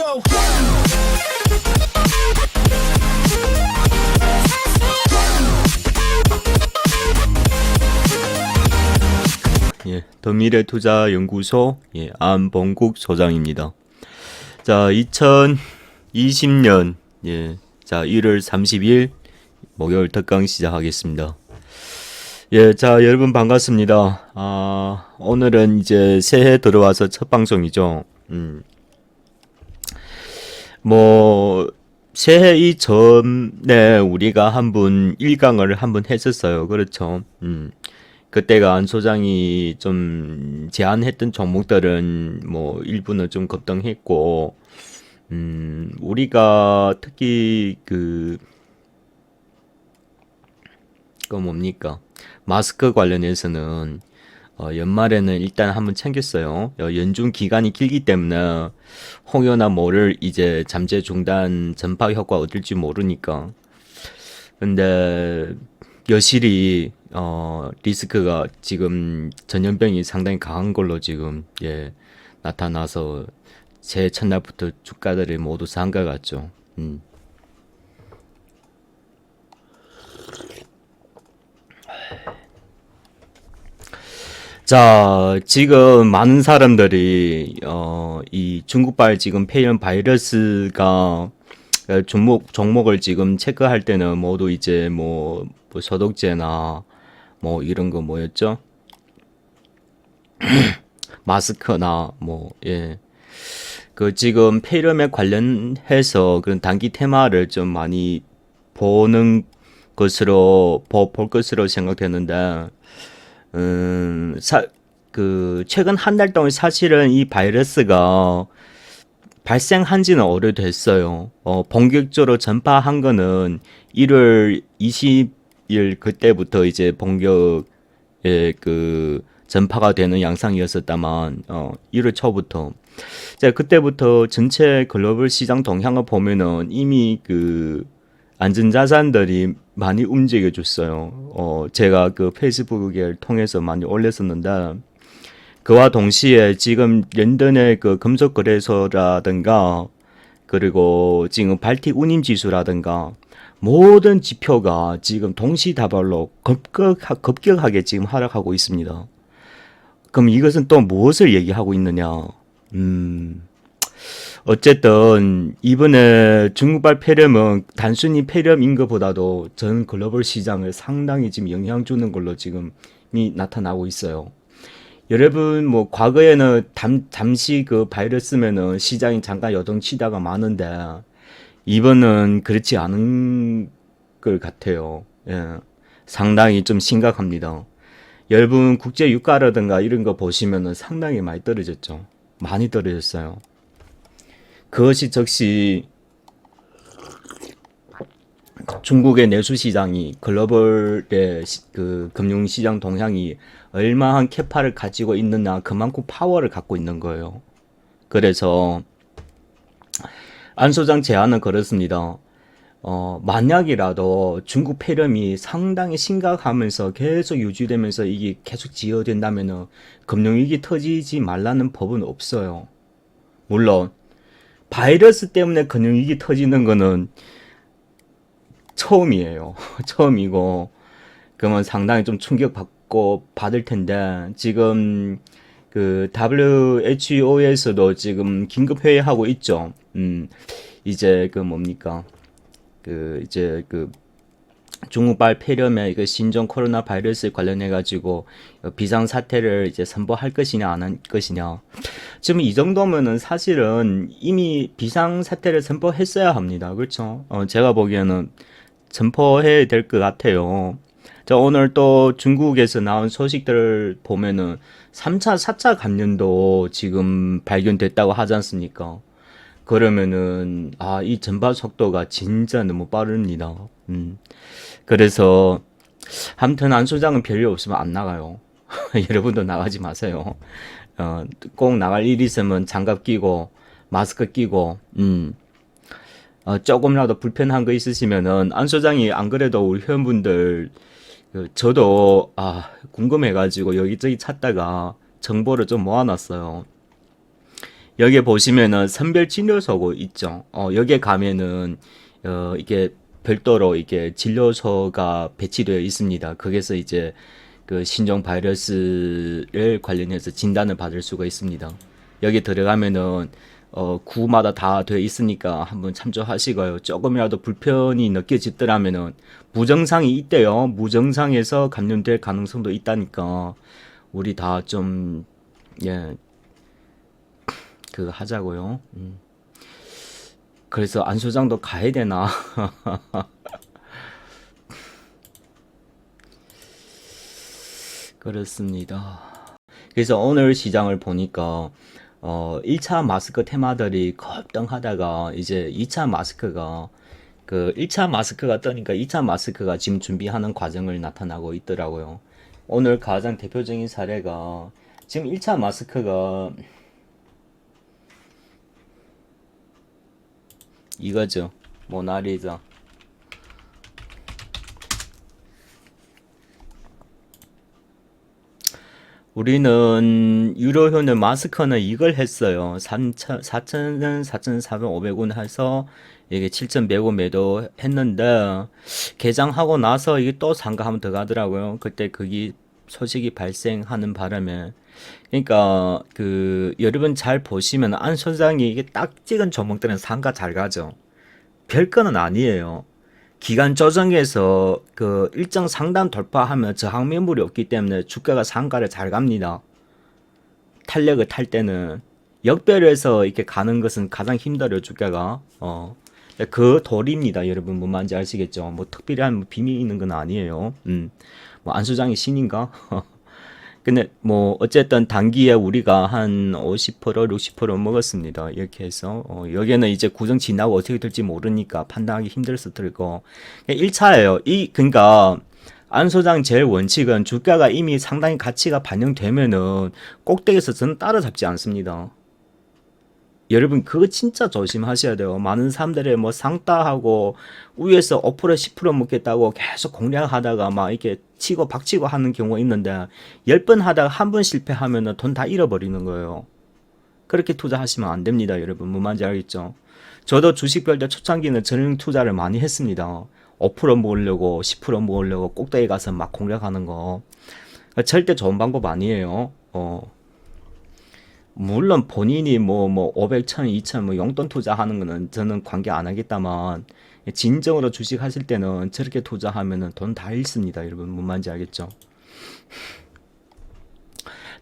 go. 예, 더 미래 투자 연구소 예, 안봉국 소장입니다. 자, 2020년 예, 자 1월 30일 목요일 특강 시작하겠습니다. 예, 자 여러분 반갑습니다. 아, 오늘은 이제 새해 들어와서 첫 방송이죠. 음. 뭐 새해 이전에 우리가 한 분 일강을 한번 했었어요. 그렇죠. 음. 그때가 안 소장이 좀 제안했던 종목들은 뭐 일부는 좀 급등했고, 음, 우리가 특히 그, 그 뭡니까? 마스크 관련해서는 어, 연말에는 일단 한번 챙겼어요. 어, 연중 기간이 길기 때문에 홍요나 뭐를 이제 잠재 중단 전파 효과 얻을지 모르니까. 근데 여실히 어 리스크가 지금 전염병이 상당히 강한 걸로 지금 예 나타나서 새 첫날부터 주가들이 모두 상가 같죠. 음. 자, 지금 많은 사람들이 어, 이 중국발 지금 폐렴 바이러스가 어, 종목 종목을 지금 체크할 때는 모두 이제 뭐, 뭐 소독제나 뭐 이런 거 뭐였죠? 마스크나 뭐 예. 그 지금 폐렴에 관련해서 그런 단기 테마를 좀 많이 보는 것으로 보, 볼 것으로 생각되는데 음, 사, 그 최근 한 달 동안 사실은 이 바이러스가 발생한 지는 오래됐어요. 어, 본격적으로 전파한 거는 1월 20일 그때부터 이제 본격 의 그 전파가 되는 양상이었었다만, 어, 1월 초부터. 자, 그때부터 전체 글로벌 시장 동향을 보면은 이미 그 안전 자산들이 많이 움직여 줬어요. 어, 제가 그 페이스북을 통해서 많이 올렸었는데, 그와 동시에 지금 런던의 그 금속 거래소라든가 그리고 지금 발틱 운임 지수라든가 모든 지표가 지금 동시다발로 급격, 급격하게 지금 하락하고 있습니다. 그럼 이것은 또 무엇을 얘기하고 있느냐? 음, 어쨌든 이번에 중국발 폐렴은 단순히 폐렴인 것보다도 전 글로벌 시장을 상당히 지금 영향 주는 걸로 지금 이 나타나고 있어요. 여러분 뭐 과거에는 담, 잠시 그 바이러스면은 시장이 잠깐 여동치다가 많은데 이번은 그렇지 않은 것 같아요. 예. 상당히 좀 심각합니다. 여러분 국제 유가라든가 이런 거 보시면은 상당히 많이 떨어졌죠. 많이 떨어졌어요. 그것이 즉시 중국의 내수 시장이 글로벌의 시- 그 금융 시장 동향이 얼마한 캐파를 가지고 있느냐 그만큼 파워를 갖고 있는 거예요. 그래서 안 소장 제안은 그렇습니다. 어, 만약이라도 중국 폐렴이 상당히 심각하면서 계속 유지되면서 이게 계속 지어된다면은 금융위기 터지지 말라는 법은 없어요. 물론 바이러스 때문에 금융위기 터지는 거는 처음이에요. 처음이고 그러면 상당히 좀 충격받고 받을 텐데 지금 그 WHO에서도 지금 긴급 회의하고 있죠. 음 이제 그 뭡니까 그 이제 그 중국발 폐렴의 그 신종 코로나 바이러스 관련해 가지고 비상 사태를 이제 선포할 것이냐 안 할 것이냐. 지금 이 정도면은 사실은 이미 비상 사태를 선포했어야 합니다. 그렇죠? 어, 제가 보기에는 선포해야 될 것 같아요. 자, 오늘 또 중국에서 나온 소식들을 보면은 3차, 4차 감염도 지금 발견됐다고 하지 않습니까? 그러면은, 아, 이 전파 속도가 진짜 너무 빠릅니다. 음. 그래서, 아무튼 안 소장은 별일 없으면 안 나가요. 여러분도 나가지 마세요. 어, 꼭 나갈 일 있으면 장갑 끼고, 마스크 끼고, 음. 어, 조금이라도 불편한 거 있으시면은 안 소장이 안 그래도 우리 회원분들 그 저도 아 궁금해가지고 여기저기 찾다가 정보를 좀 모아놨어요. 여기 보시면은 선별 진료소고 있죠. 어, 여기에 가면은 어, 이게 별도로 이게 진료소가 배치되어 있습니다. 거기서 이제 그 신종 바이러스를 관련해서 진단을 받을 수가 있습니다. 여기 들어가면은 어, 구마다 다 되어 있으니까 한번 참조하시고요. 조금이라도 불편이 느껴지더라면은 무증상이 있대요. 무증상에서 감염될 가능성도 있다니까 우리 다 좀 예, 그거 하자고요. 음. 그래서 안 소장도 가야 되나? 그렇습니다. 그래서 오늘 시장을 보니까 어 1차 마스크 테마들이 급등하다가 이제 2차 마스크가 그 1차 마스크가 뜨니까 2차 마스크가 지금 준비하는 과정을 나타나고 있더라고요. 오늘 가장 대표적인 사례가 지금 1차 마스크가 이거죠. 모나리자. 우리는 유로효는 마스크는 이걸 했어요. 3천, 4천은 4,400, 500원 해서 이게 7,100원 매도 했는데 개장하고 나서 이게 또 상가 한번 더 가더라고요. 그때 그게 소식이 발생하는 바람에 그러니까 그 여러분 잘 보시면 안 소장이 이게 딱 찍은 종목들은 상가 잘 가죠. 별거는 아니에요. 기간 조정에서 그 일정 상단 돌파하면 저항 매물이 없기 때문에 주가가 상가를 잘 갑니다. 탄력을 탈 때는 역배열에서 이렇게 가는 것은 가장 힘들어요 주가가 어. 그 도리입니다 여러분 뭔 말인지 아시겠죠 뭐 특별한 뭐 비밀 있는 건 아니에요 음. 뭐 안수장이 신인가 근데 뭐 어쨌든 단기에 우리가 한 50% 60% 먹었습니다. 이렇게 해서 어 여기는 이제 구정 지나고 어떻게 될지 모르니까 판단하기 힘들어서 들고 1차예요. 이 그러니까 안 소장 제일 원칙은 주가가 이미 상당히 가치가 반영되면은 꼭대기에서 저는 따라잡지 않습니다. 여러분 그거 진짜 조심하셔야 돼요. 많은 사람들이 뭐 상따하고 위에서 5% 10% 먹겠다고 계속 공략하다가 막 이렇게 치고 박치고 하는 경우가 있는데 10번 하다가 한 번 실패하면은 돈다 잃어버리는 거예요. 그렇게 투자하시면 안 됩니다, 여러분. 뭔 말인지 알겠죠? 저도 주식별 때 초창기는 전용 투자를 많이 했습니다. 5% 모으려고 10% 모으려고 꼭대기 가서 막 공략하는 거. 절대 좋은 방법 아니에요. 어. 물론 본인이 뭐, 뭐, 500, 1000, 2000, 뭐, 용돈 투자하는 거는 저는 관계 안 하겠다만, 진정으로 주식 하실 때는 저렇게 투자하면은 돈 다 잃습니다. 여러분, 뭔 말인지 알겠죠?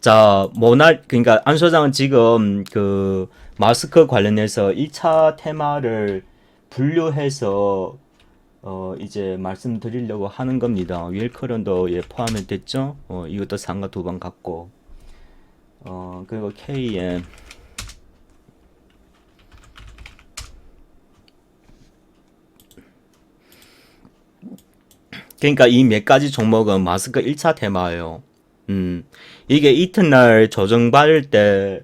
자, 모날, 그러니까 안 소장은 지금 그 마스크 관련해서 1차 테마를 분류해서 어, 이제 말씀드리려고 하는 겁니다. 윌커런도 예, 포함이 됐죠? 어, 이것도 상가 두 번 갖고. 어, 그리고 KM 그러니까 이 몇 가지 종목은 마스크 1차 테마예요. 음. 이게 이튿날 조정받을 때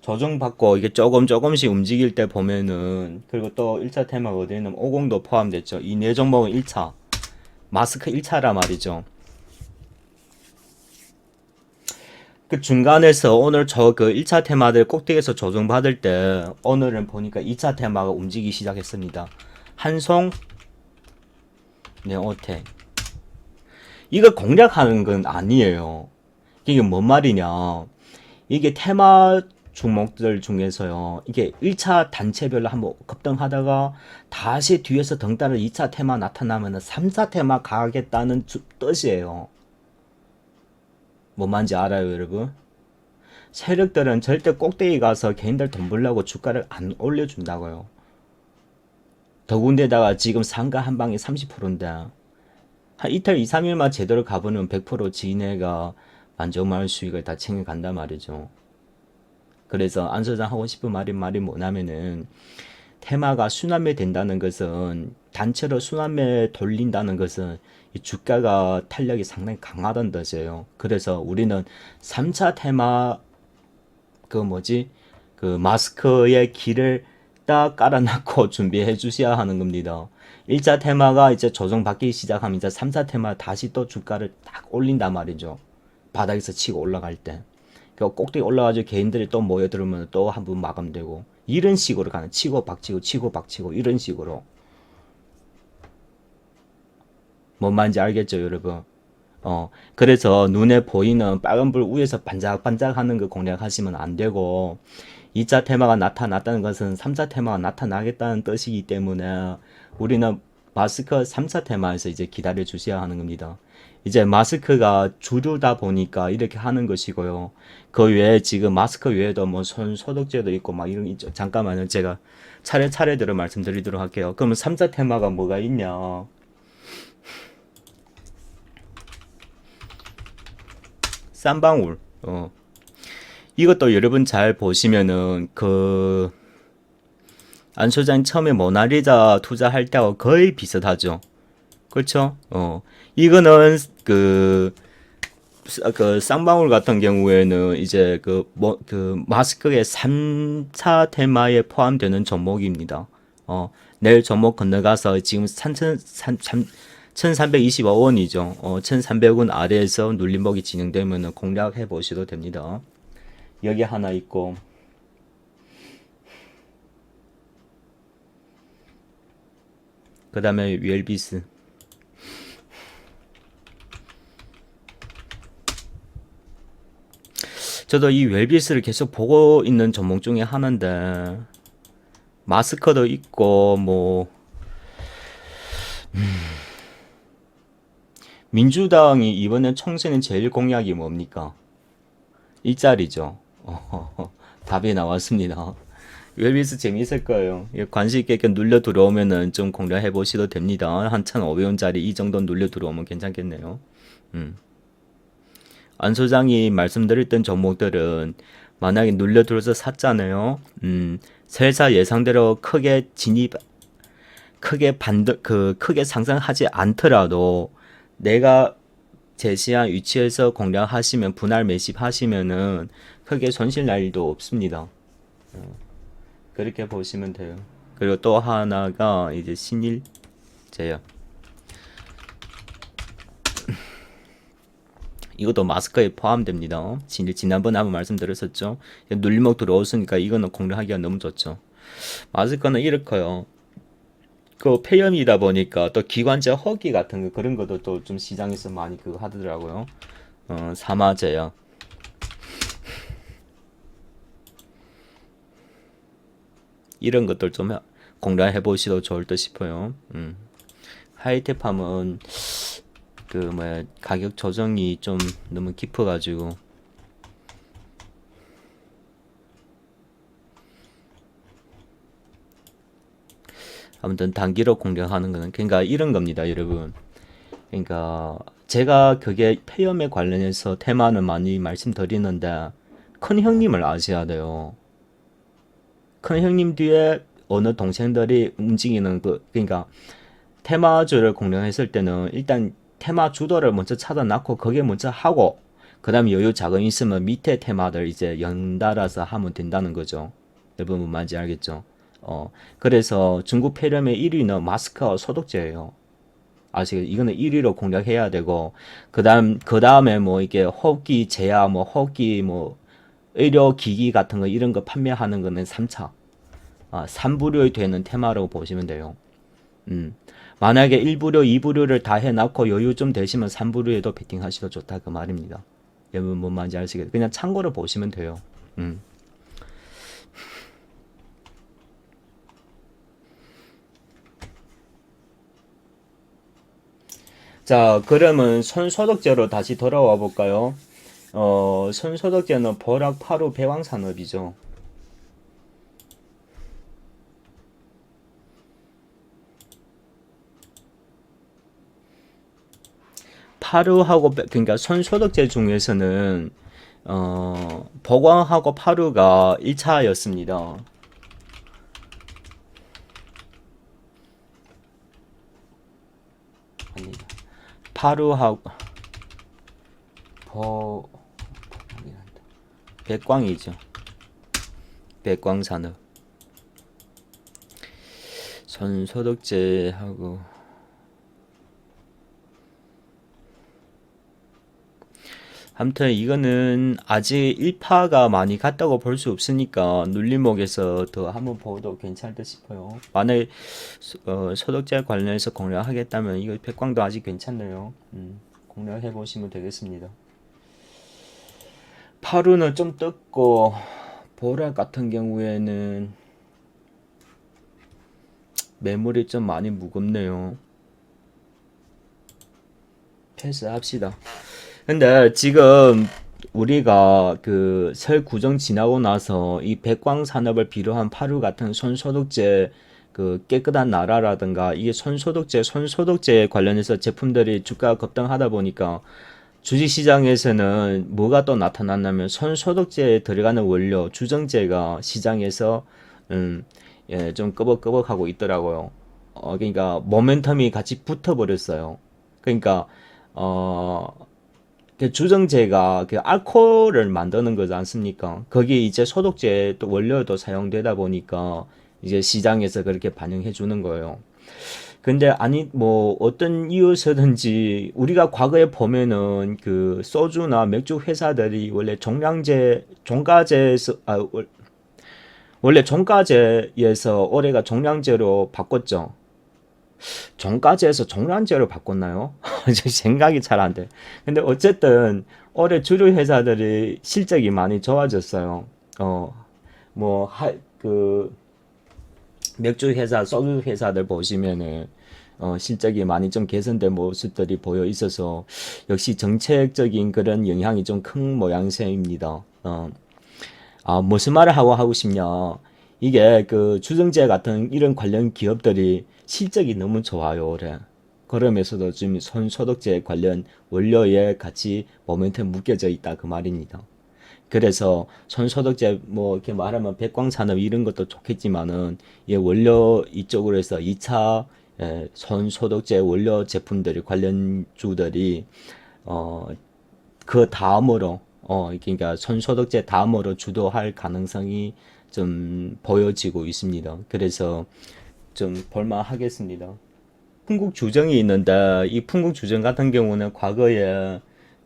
조정받고 이게 조금 조금씩 움직일 때 보면은 그리고 또 1차 테마가 어디는 50도 포함됐죠. 이 네 종목은 1차. 마스크 1차라 말이죠. 그 중간에서 오늘 저 그 1차 테마들 꼭대기에서 조정받을 때 오늘은 보니까 2차 테마가 움직이기 시작했습니다. 한송, 네오텍. 이거 공략하는 건 아니에요. 이게 뭔 말이냐. 이게 테마 종목들 중에서요. 이게 1차 단체별로 한번 급등하다가 다시 뒤에서 등 따라 2차 테마 나타나면 3차 테마 가겠다는 주, 뜻이에요. 뭔 말인지 알아요, 여러분? 세력들은 절대 꼭대기 가서 개인들 돈 벌려고 주가를 안 올려준다고요. 더군데다가 지금 상가 한 방에 30%인데 한 이틀 2, 3일만 제대로 가보면 100% 지인애가 만족마을 수익을 다 챙겨간단 말이죠. 그래서 안 소장 하고 싶은 말이 말이 뭐냐면은 테마가 순환매 된다는 것은 단체로 순환매 돌린다는 것은 이 주가가 탄력이 상당히 강하다는 뜻이에요. 그래서 우리는 3차 테마 그 뭐지 그 마스크의 길을 딱 깔아놨고 준비해 주셔야 하는 겁니다. 1차 테마가 이제 조정받기 시작하면 이제 3차 테마 다시 또 주가를 딱 올린단 말이죠. 바닥에서 치고 올라갈 때. 그 꼭대기 올라가지고 개인들이 또 모여들으면 또 한 번 마감되고 이런 식으로 가는 치고 박치고 치고 박치고 이런 식으로 뭔 말인지 알겠죠 여러분 어 그래서 눈에 보이는 빨간불 위에서 반짝반짝 하는 거 공략하시면 안 되고 2차 테마가 나타났다는 것은 3차 테마가 나타나겠다는 뜻이기 때문에 우리는 마스크 3차 테마에서 이제 기다려 주셔야 하는 겁니다. 이제 마스크가 주류다 보니까 이렇게 하는 것이고요. 그 외에 지금 마스크 외에도 뭐 손 소독제도 있고 막 이런 게 있죠. 잠깐만요. 제가 차례차례대로 말씀드리도록 할게요. 그러면 3차 테마가 뭐가 있냐? 쌈방울. 어. 이것도 여러분 잘 보시면은 그 안 소장 처음에 모나리자 투자할 때하고 거의 비슷하죠. 그렇죠? 어. 이거는 그, 그 쌍방울 같은 경우에는 이제 그, 뭐, 그 마스크의 3차 테마에 포함되는 종목입니다. 어, 내일 종목 건너가서 지금 3천, 3, 3, 1325원이죠. 어, 1300원 아래에서 눌림목이 진행되면 공략해 보셔도 됩니다. 여기 하나 있고, 그 다음에 웰비스. 저도 이 웰비스를 계속 보고 있는 종목 중에 하나인데, 마스크도 있고, 뭐, 음. 민주당이 이번에 총선에 제일 공약이 뭡니까? 일자리죠. 어, 답이 나왔습니다. 웰비스 재미있을 거예요. 예, 관심 있게 눌려 들어오면은 좀 공략해 보셔도 됩니다. 한 1,500원짜리 이 정도 눌려 들어오면 괜찮겠네요. 음. 안 소장이 말씀드렸던 종목들은 만약에 눌려 들어서 샀잖아요. 음, 설사 예상대로 크게 진입, 크게 반드, 그, 크게 상승하지 않더라도 내가 제시한 위치에서 공략하시면 분할 매집하시면은 크게 손실 날 일도 없습니다. 어, 그렇게 보시면 돼요. 그리고 또 하나가 이제 신일제약. 이것도 마스크에 포함됩니다. 진- 지난번에 한번 말씀드렸었죠. 눌림목 들어오으니까 이거는 공략하기가 너무 좋죠. 마스크는 이렇게요. 그 폐렴이다 보니까 또 기관지 허기 같은 거 그런 것도 또 좀 시장에서 많이 그거 하더라고요. 어, 사마제약. 이런 것들 좀 공략해 보시도 좋을 듯 싶어요. 음. 하이테팜은 그 뭐야 가격 조정이 좀 너무 깊어가지고 아무튼 단기로 공략하는 거는 그러니까 이런 겁니다, 여러분. 그러니까 제가 그게 폐염에 관련해서 테마는 많이 말씀드리는데 큰 형님을 아셔야 돼요. 큰 형님 뒤에 어느 동생들이 움직이는 그 그러니까 테마주를 공략했을 때는 일단 테마 주도를 먼저 찾아놨고 거기에 먼저 하고 그다음에 여유 자금이 있으면 밑에 테마들 이제 연달아서 하면 된다는 거죠. 여러분 뭔 말인지 알겠죠? 어 그래서 중국 폐렴의 1위는 마스크와 소독제예요. 아시겠? 이거는 1위로 공략해야 되고 그다음 그다음에 뭐 이게 호흡기 제야 뭐 호흡기 뭐 의료 기기 같은 거 이런 거 판매하는 거는 3차. 아, 3부류에 되는 테마라고 보시면 돼요. 음. 만약에 1부류, 2부류를 다 해놓고 여유 좀 되시면 3부류에도 베팅 하시도 좋다 그 말입니다. 여러분 뭔 말인지 아시겠죠? 그냥 참고로 보시면 돼요. 음. 자, 그러면 손소독제로 다시 돌아와 볼까요? 어, 손소독제는 보락, 파루, 배왕 산업이죠. 파루하고 배- 그러니까 손소독제 중에서는 어, 보광하고 파루가 1차였습니다. 아니다. 파루하고 보 백광이죠. 백광산업. 손소독제하고 아무튼 이거는 아직 1파가 많이 갔다고 볼 수 없으니까 눌림목에서 더 한번 보도 괜찮을 듯 싶어요. 만약에 소- 어, 소독제 관련해서 공략하겠다면 이거 백광도 아직 괜찮네요. 음, 공략해 보시면 되겠습니다. 파루는 좀 떴고 보라 같은 경우에는 매물이 좀 많이 무겁네요. 패스합시다. 근데 지금 우리가 그 설 구정 지나고 나서 이 백광 산업을 비롯한 파류 같은 손소독제 그 깨끗한 나라라든가 이게 손소독제, 손소독제 관련해서 제품들이 주가가 급등하다 보니까 주식시장에서는 뭐가 또 나타났냐면 손소독제에 들어가는 원료 주정제가 시장에서 음, 예, 좀 끄벅끄벅하고 있더라고요. 어, 그러니까 모멘텀이 같이 붙어버렸어요. 그러니까 어, 그 주정제가 그 알코올을 만드는 거지 않습니까? 거기에 이제 소독제 또 원료도 사용되다 보니까 이제 시장에서 그렇게 반영해 주는 거예요. 근데 아니 뭐 어떤 이유에서든지 우리가 과거에 보면은 그 소주나 맥주 회사들이 원래 종량제 종가제에서 아 월- 원래 종가제에서 올해가 종량제로 바꿨죠. 종가제에서 종량제로 바꿨나요? 제 생각이 잘 안 돼. 근데 어쨌든 올해 주류 회사들이 실적이 많이 좋아졌어요. 어, 뭐, 하, 그, 맥주 회사, 소주 회사들 보시면은, 어, 실적이 많이 좀 개선된 모습들이 보여 있어서, 역시 정책적인 그런 영향이 좀 큰 모양새입니다. 어, 아, 무슨 말을 하고 하고 싶냐. 이게 그 주정제 같은 이런 관련 기업들이 실적이 너무 좋아요. 그러면서도 지금 손소독제 관련 원료에 같이 모멘텀 묶여져 있다 그 말입니다. 그래서 손소독제 뭐 이렇게 말하면 백광산업 이런 것도 좋겠지만은 이 원료 이쪽으로 해서 2차 에, 손소독제 원료 제품들이 관련 주들이 어 그 다음으로 어 그러니까 손소독제 다음으로 주도할 가능성이 좀 보여지고 있습니다. 그래서 좀 볼만하겠습니다. 풍국 주정이 있는데 이 풍국 주정 같은 경우는 과거에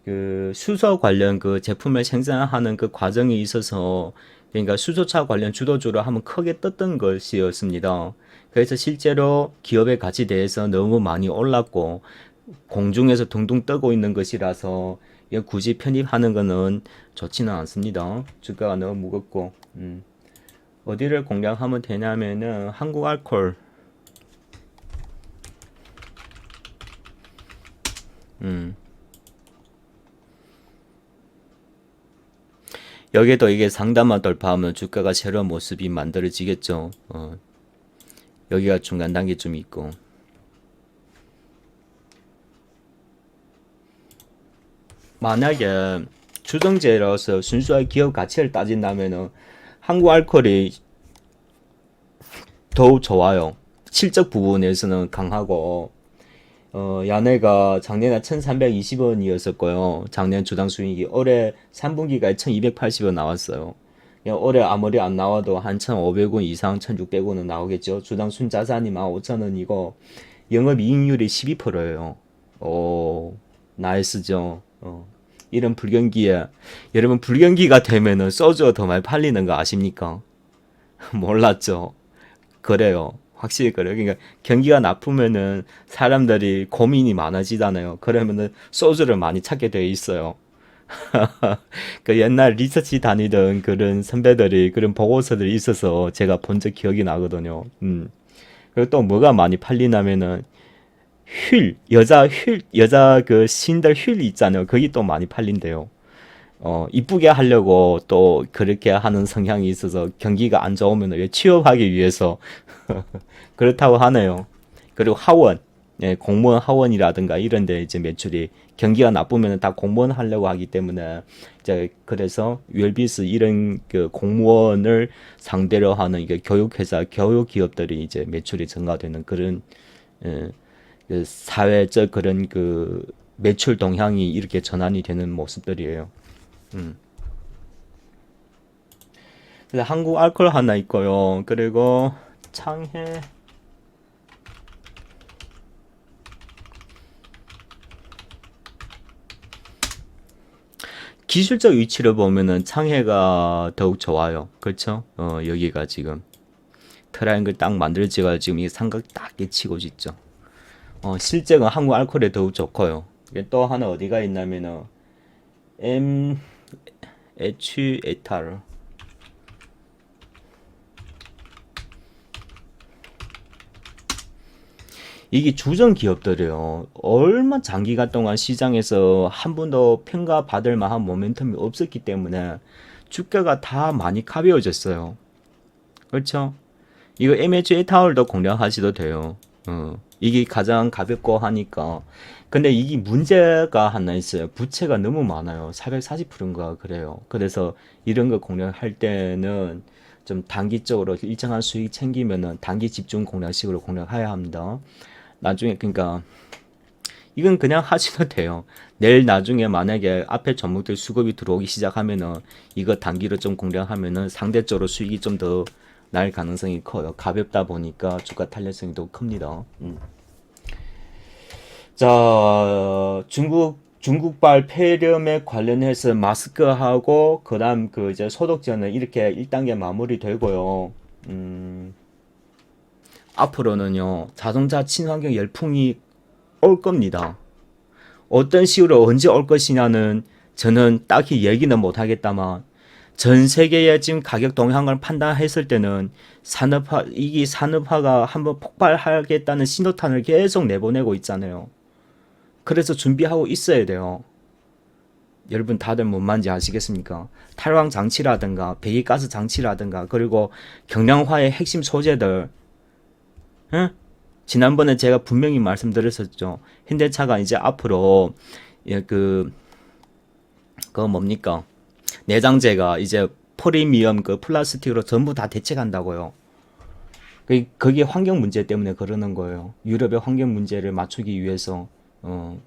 그 수소 관련 그 제품을 생산하는 그 과정에 있어서 그러니까 수소차 관련 주도주로 한번 크게 떴던 것이었습니다. 그래서 실제로 기업의 가치 대해서 너무 많이 올랐고 공중에서 둥둥 떠고 있는 것이라서 굳이 편입하는 거는 좋지는 않습니다. 주가가 너무 무겁고 음. 어디를 공략하면 되냐면은 한국 알콜 음. 여기도 이게 상단만 돌파하면 주가가 새로운 모습이 만들어지겠죠. 어. 여기가 중간 단계쯤 있고. 만약에 주정제로서 순수한 기업 가치를 따진다면은 한국 알코올이 더욱 좋아요. 실적 부분에서는 강하고 어, 야내가 작년에 1320원이었었고요. 작년 주당 수익이 올해 3분기가 1280원 나왔어요. 올해 아무리 안 나와도 한 1500원 이상 1600원은 나오겠죠. 주당 순자산이 15,000원이고 영업이익률이 12%예요. 오, 나이스죠. 어, 이런 불경기에 여러분 불경기가 되면은 소주가 더 많이 팔리는 거 아십니까? 몰랐죠. 그래요. 확실히 그래요. 그러니까 경기가 나쁘면은 사람들이 고민이 많아지잖아요. 그러면은 소주를 많이 찾게 돼 있어요. 그 옛날 리서치 다니던 그런 선배들이 그런 보고서들이 있어서 제가 본 적 기억이 나거든요. 음. 그리고 또 뭐가 많이 팔리냐면은 휠, 여자 휠, 여자 그 신들 휠 있잖아요. 그게 또 많이 팔린대요. 어, 이쁘게 하려고 또 그렇게 하는 성향이 있어서 경기가 안 좋으면 왜 취업하기 위해서 그렇다고 하네요. 그리고 하원, 예, 공무원 하원이라든가 이런 데 이제 매출이 경기가 나쁘면 다 공무원 하려고 하기 때문에 이제 그래서 웰비스 이런 그 공무원을 상대로 하는 이게 교육회사, 교육기업들이 이제 매출이 증가되는 그런 예, 그 사회적 그런 그 매출 동향이 이렇게 전환이 되는 모습들이에요. 음. 한국 알콜 하나 있고요. 그리고 창해 기술적 위치를 보면은 창해가 더욱 좋아요. 그렇죠? 어, 여기가 지금 트라이앵글 딱 만들어지가 지금 이 삼각 딱 치고 있죠. 어, 실제가 한국 알코올에 더욱 좋고요. 이게 또 하나 어디가 있냐면은 M H 에탈 이게 주전 기업들이요. 얼마 장기간 동안 시장에서 한 번도 평가받을 만한 모멘텀이 없었기 때문에 주가가 다 많이 가벼워졌어요. 그렇죠? 이거 MHA 타월도 공략하셔도 돼요. 어, 이게 가장 가볍고 하니까. 근데 이게 문제가 하나 있어요. 부채가 너무 많아요. 440%인가 그래요. 그래서 이런 거 공략할 때는 좀 단기적으로 일정한 수익 챙기면은 단기 집중 공략식으로 공략해야 합니다. 나중에 그러니까 이건 그냥 하셔도 돼요. 내일 나중에 만약에 앞에 종목들 수급이 들어오기 시작하면은 이거 단기로 좀 공략하면은 상대적으로 수익이 좀더 날 가능성이 커요. 가볍다 보니까 주가 탄력성이 더 큽니다. 음. 자, 중국 중국발 폐렴에 관련해서 마스크하고 그다음 그 이제 소독제는 이렇게 1단계 마무리되고요. 음. 앞으로는요, 자동차 친환경 열풍이 올 겁니다. 어떤 식으로 언제 올 것이냐는 저는 딱히 얘기는 못 하겠다만, 전 세계의 지금 가격 동향을 판단했을 때는 산업화, 이게 산업화가 한번 폭발하겠다는 신호탄을 계속 내보내고 있잖아요. 그래서 준비하고 있어야 돼요. 여러분 다들 뭔 말인지 아시겠습니까? 탈광 장치라든가 배기가스 장치라든가 그리고 경량화의 핵심 소재들 응? 지난번에 제가 분명히 말씀드렸었죠. 현대차가 이제 앞으로 예, 그, 그 뭡니까? 내장재가 이제 프리미엄 그 플라스틱으로 전부 다 대체한다고요. 그 그게 환경 문제 때문에 그러는 거예요. 유럽의 환경 문제를 맞추기 위해서 어.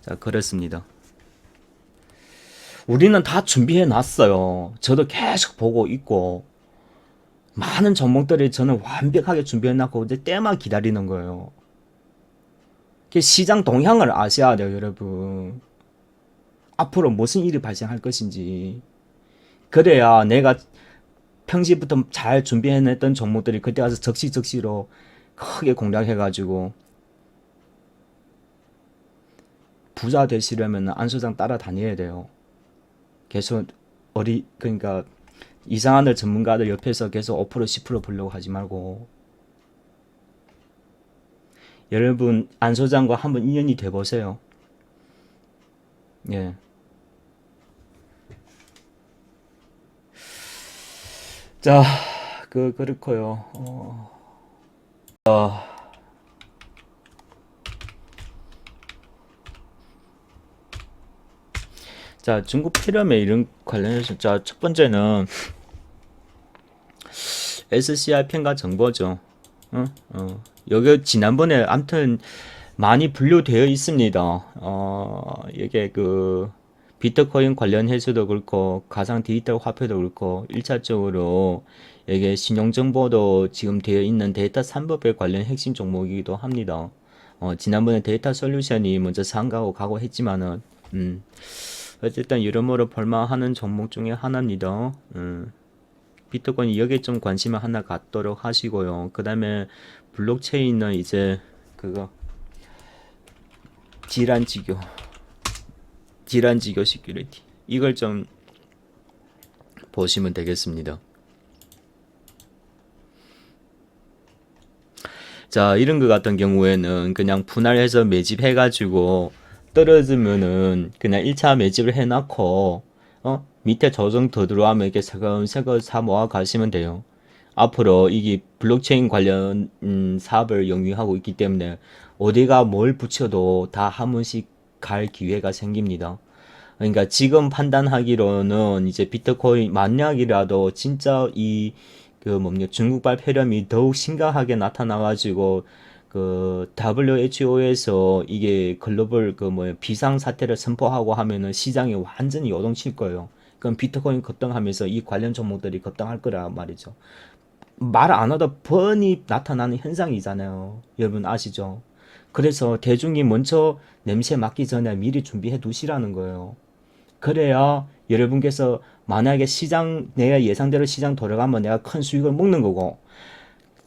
자, 그렇습니다. 우리는 다 준비해 놨어요. 저도 계속 보고 있고 많은 종목들이 저는 완벽하게 준비해 놨고 이제 때만 기다리는 거예요. 시장 동향을 아셔야 돼요, 여러분. 앞으로 무슨 일이 발생할 것인지. 그래야 내가 평시부터 잘 준비해냈던 종목들이 그때 가서 적시적시로 크게 공략해가지고 부자 되시려면 안 소장 따라다녀야 돼요. 계속 어리 그러니까 이상한 전문가들 옆에서 계속 5% 10% 보려고 하지 말고 여러분 안 소장과 한번 인연이 돼 보세요. 예. 자, 그 그렇고요. 어. 어. 자, 중국 피라미 이런 관련해서 자, 첫 번째는 SCR 펜과 정보죠. 어? 어. 여기 지난번에 암튼 많이 분류되어 있습니다. 어, 이게 그 비트코인 관련해서도 그렇고 가상 디지털 화폐도 그렇고 1차적으로 이게 신용정보도 지금 되어 있는 데이터 산업에 관련 핵심 종목이기도 합니다. 어, 지난번에 데이터 솔루션이 먼저 상가고 가고 했지만은 음, 어쨌든 여러모로 볼만하는 종목 중에 하나입니다. 음. 비트코인 여기에 좀 관심을 하나 갖도록 하시고요. 그 다음에 블록체인은 이제 그거 질환 지교 질환지교 시큐리티 이걸 좀 보시면 되겠습니다. 자 이런 것 같은 경우에는 그냥 분할해서 매집해가지고 떨어지면은 그냥 1차 매집을 해놓고 어 밑에 조정 더 들어가면 이렇게 세금세금 사 모아 가시면 돼요. 앞으로 이게 블록체인 관련 음, 사업을 영위하고 있기 때문에 어디가 뭘 붙여도 다 한 번씩 갈 기회가 생깁니다. 그러니까 지금 판단하기로는 이제 비트코인 만약이라도 진짜 이 그 뭡니까 중국발 폐렴이 더욱 심각하게 나타나가지고 그 WHO에서 이게 글로벌 그 뭐 비상 사태를 선포하고 하면은 시장이 완전히 요동칠 거예요. 그럼 비트코인 급등하면서 이 관련 종목들이 급등할 거라 말이죠. 말 안 하다 뻔히 나타나는 현상이잖아요. 여러분 아시죠? 그래서 대중이 먼저 냄새 맡기 전에 미리 준비해 두시라는 거예요. 그래야 여러분께서 만약에 시장 내가 예상대로 시장 돌아가면 내가 큰 수익을 먹는 거고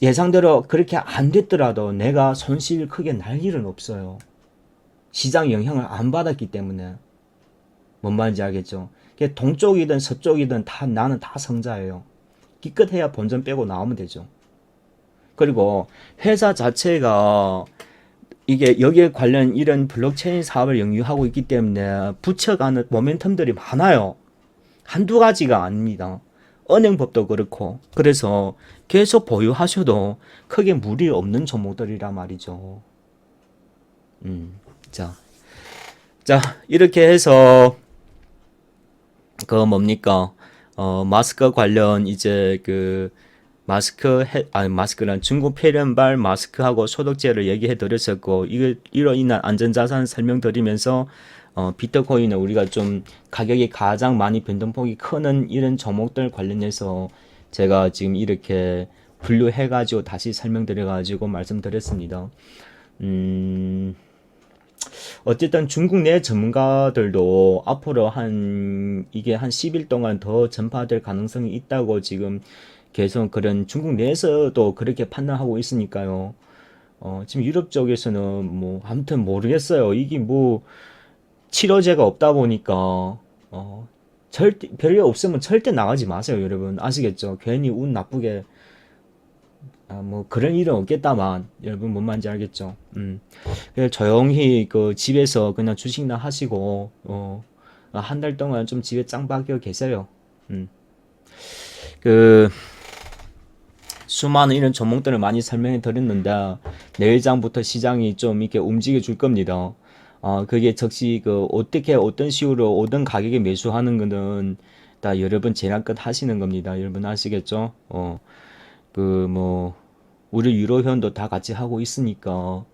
예상대로 그렇게 안 됐더라도 내가 손실 크게 날 일은 없어요. 시장 영향을 안 받았기 때문에 뭔 말인지 알겠죠? 동쪽이든 서쪽이든 다 나는 다 성자예요. 기껏해야 본전 빼고 나오면 되죠. 그리고 회사 자체가 이게 여기에 관련 이런 블록체인 사업을 영위하고 있기 때문에 붙여가는 모멘텀들이 많아요. 한두 가지가 아닙니다. 은행법도 그렇고 그래서 계속 보유하셔도 크게 무리 없는 종목들이라 말이죠. 음, 자, 자 이렇게 해서 그 뭡니까 어 마스크 관련 이제 그 마스크 해, 아니 마스크란 중국 폐렴발 마스크하고 소독제를 얘기해 드렸었고 이거 이로 인한 안전자산 설명드리면서 어 비트코인은 우리가 좀 가격이 가장 많이 변동폭이 크는 이런 종목들 관련해서 제가 지금 이렇게 분류해 가지고 다시 설명드려 가지고 말씀드렸습니다. 음 어쨌든 중국 내 전문가들도 앞으로 한 이게 한 10일 동안 더 전파될 가능성이 있다고 지금 계속 그런 중국 내에서도 그렇게 판단하고 있으니까요. 어, 지금 유럽 쪽에서는 뭐 아무튼 모르겠어요. 이게 뭐 치료제가 없다 보니까 어, 절대 별일 없으면 절대 나가지 마세요, 여러분. 아시겠죠? 괜히 운 나쁘게 아, 뭐 그런 일은 없겠다만 여러분 뭔 말인지 알겠죠? 음. 그냥 조용히 그 집에서 그냥 주식나 하시고 어, 한 달 동안 좀 집에 짱 박여 계세요. 음. 그 수많은 이런 종목들을 많이 설명해 드렸는데 내일장부터 시장이 좀 이렇게 움직여 줄 겁니다. 어, 그게 즉시 그 어떻게 어떤 식으로 어떤 가격에 매수하는 거는 다 여러분 재량껏 하시는 겁니다. 여러분 아시겠죠? 어, 그 뭐 우리 유로현도 다 같이 하고 있으니까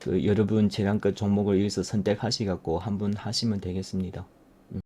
그 여러분 재량껏 종목을 여기서 선택하시 갖고 한번 하시면 되겠습니다.